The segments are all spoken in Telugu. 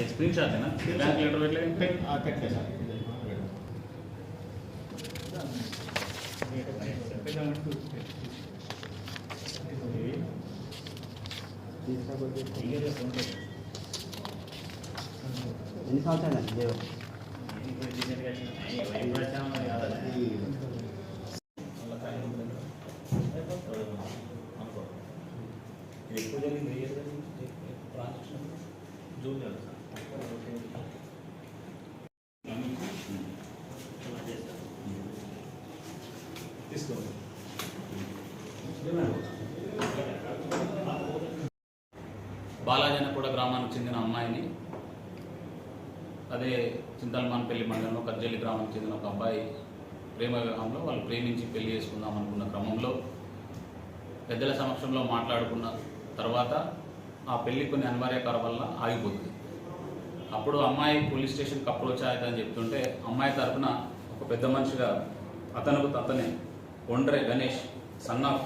అది స్క్రీన్ షాట్ బ్యాంక్ లెటర్ పెట్టలేదు పెట్- ఆ, పెట్టలే సార్ ఎన్ని సంవత్సరాలు దేవ ఎప్పుడు జరిగింది ఏ ఇయర్ ట్రాన్సాక్షన్ జూన్ నెల తీసుకోండి బాలాజనపూడ గ్రామానికి చెందిన అమ్మాయిని అదే చింతలమానపల్లి మండలంలో కర్జల్లి గ్రామానికి చెందిన ఒక అబ్బాయి ప్రేమ వివాహంలో వాళ్ళు ప్రేమించి పెళ్ళి చేసుకుందాం అనుకున్న క్రమంలో పెద్దల సమక్షంలో మాట్లాడుకున్న తర్వాత ఆ పెళ్ళి కొన్ని అనివార్యకాల వల్ల ఆగిపోతుంది. అప్పుడు అమ్మాయి పోలీస్ స్టేషన్కి అప్రోచ్ అవుతుందని చెప్తుంటే అమ్మాయి తరఫున ఒక పెద్ద మనిషిగా అతనుకు అతనే ఒండ్రే గణేష్ సన్ ఆఫ్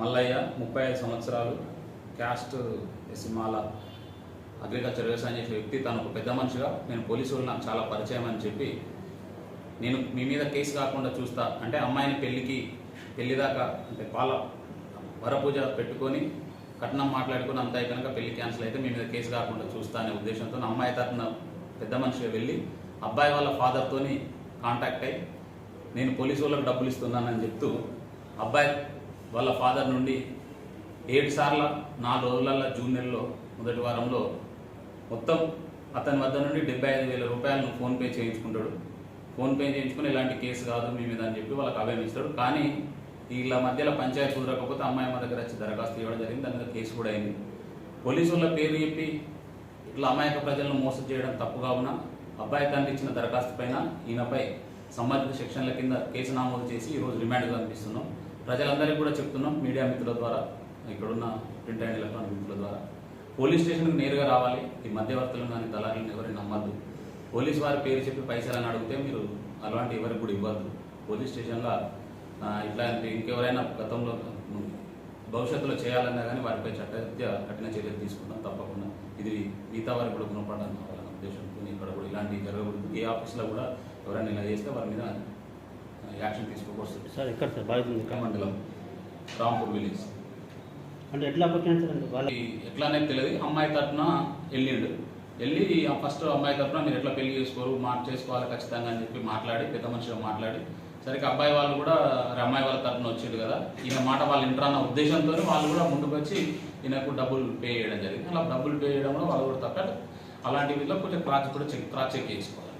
మల్లయ్య ముప్పై ఐదు సంవత్సరాలు క్యాస్ట్ సిమాల అగ్రికల్చర్ వ్యవసాయం చేసే వ్యక్తి. తను ఒక పెద్ద మనిషిగా నేను పోలీసు వాళ్ళు నాకు చాలా పరిచయం అని చెప్పి నేను మీ మీద కేసు కాకుండా చూస్తా. అంటే అమ్మాయిని పెళ్ళికి పెళ్ళిదాకా అంటే పాల వరపూజ పెట్టుకొని కట్నం మాట్లాడుకుని అంత అయిపోయాక పెళ్ళి క్యాన్సిల్ అయితే మీ మీద కేసు కాకుండా చూస్తా అనే ఉద్దేశంతో నా అమ్మాయి తరఫున పెద్ద మనిషిగా వెళ్ళి అబ్బాయి వాళ్ళ ఫాదర్తోని కాంటాక్ట్ అయ్యి నేను పోలీసు వాళ్ళకి డబ్బులు ఇస్తున్నానని చెప్తూ అబ్బాయి వాళ్ళ ఫాదర్ నుండి ఏడు సార్లు నాలుగు రోజులలో జూన్ నెలలో మొదటి వారంలో మొత్తం అతని వద్ద నుండి డెబ్బై ఐదు వేల రూపాయలను ఫోన్పే చేయించుకుంటాడు. ఫోన్పే చేయించుకుని ఇలాంటి కేసు కాదు మీ మీద అని చెప్పి వాళ్ళకి అవేమిస్తాడు కానీ వీళ్ళ మధ్యలో పంచాయతీ కుదరకపోతే అమ్మాయి మా దగ్గర వచ్చి దరఖాస్తు ఇవ్వడం జరిగింది. దాని మీద కేసు కూడా అయింది. పోలీసుల వాళ్ళ పేరు చెప్పి ఇట్లా అమాయక ప్రజలను మోసం చేయడం తప్పు కావున అబ్బాయి తండ్రి ఇచ్చిన దరఖాస్తు పైన ఈయనపై సంబంధిత సెక్షన్ల కింద కేసు నమోదు చేసి ఈరోజు రిమాండ్గా అనిపిస్తున్నాం. ప్రజలందరికీ కూడా చెప్తున్నాం. మీడియా మిత్రుల ద్వారా ఇక్కడున్న ప్రింట్ అండ్ ఎలక్ట్రానిక్ మిత్రుల ద్వారా. పోలీస్ స్టేషన్కి నేరుగా రావాలి. ఈ మధ్యవర్తులను కానీ దళారులను ఎవరిని నమ్మద్దు. పోలీస్ వారి పేరు చెప్పి పైసలు అని అడిగితే మీరు అలాంటి ఎవరికి కూడా ఇవ్వద్దు. పోలీస్ స్టేషన్లో ఇట్లాంటి ఇంకెవరైనా గతంలో భవిష్యత్తులో చేయాలన్నా కానీ వారిపై చట్టరీత్యా కఠిన చర్యలు తీసుకుంటాం తప్పకుండా. ఇది మిగతా వారికి కూడా గుణపడాలని కావాలన్న ఉద్దేశంతో ఇక్కడ కూడా ఇలాంటివి జరగకూడదు. ఏ ఆఫీస్లో కూడా ఎవరైనా ఇలా చేస్తే వారి మీద యాక్షన్ తీసుకోకూడదు. సార్ ఎక్కడ సార్? ఇక్కడ మండలం రాంపూర్ విలేజ్. అంటే ఎట్లా ఎట్లా అనేది తెలియదు. అమ్మాయి తరఫున వెళ్ళిండు వెళ్ళి ఫస్ట్ అమ్మాయి తరఫున మీరు ఎట్లా పెళ్ళి చేసుకోరు? మా చేసుకోవాలి ఖచ్చితంగా అని చెప్పి మాట్లాడి పెద్ద మనిషిగా మాట్లాడి సరికి అబ్బాయి వాళ్ళు కూడా అమ్మాయి వాళ్ళ తరఫున వచ్చిండు కదా ఈయన మాట వాళ్ళు ఇంటర్ అన్న ఉద్దేశంతో వాళ్ళు కూడా ముందుకు వచ్చి ఈయనకు డబ్బులు పే చేయడం జరిగింది. అలా డబ్బులు పే చేయడంలో వాళ్ళు కూడా తప్ప అలాంటి వీళ్ళు కొంచెం క్రాచ్ కూడా చెక్ క్రాచ్ చెక్ చేసుకోవాలి.